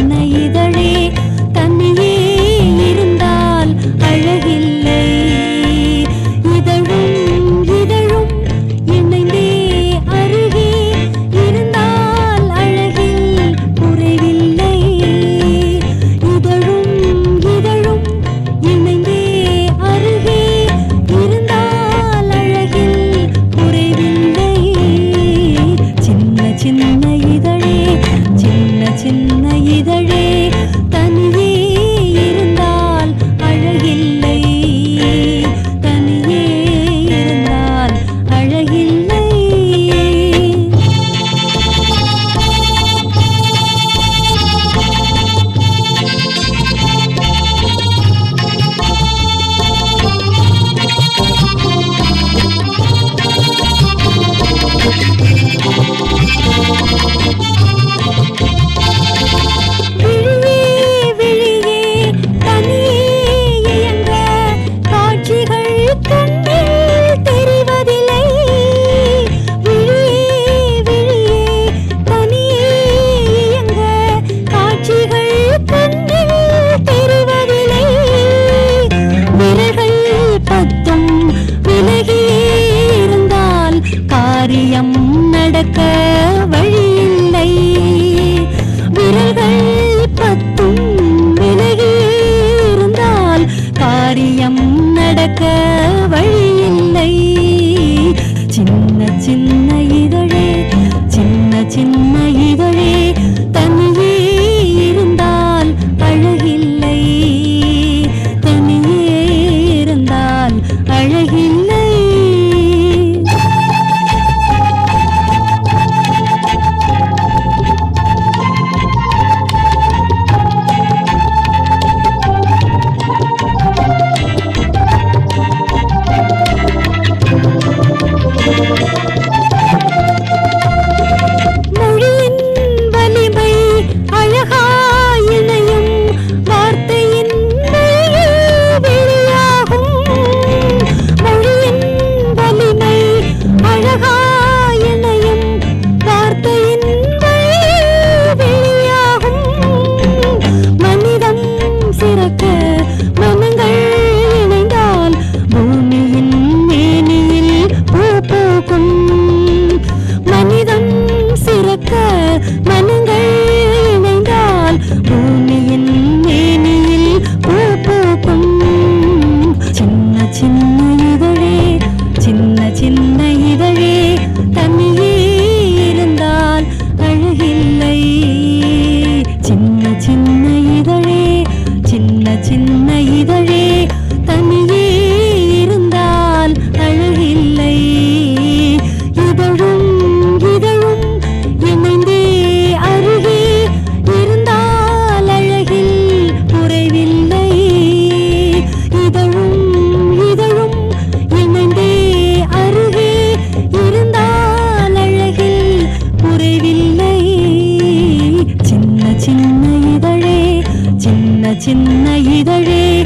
கற்பனையில் நடக்க வழியில்லை. சின்ன சின்ன இதழே சின்ன சின்ன இதழே trên nay சின்ன இதழே சின்ன சின்ன இதழே.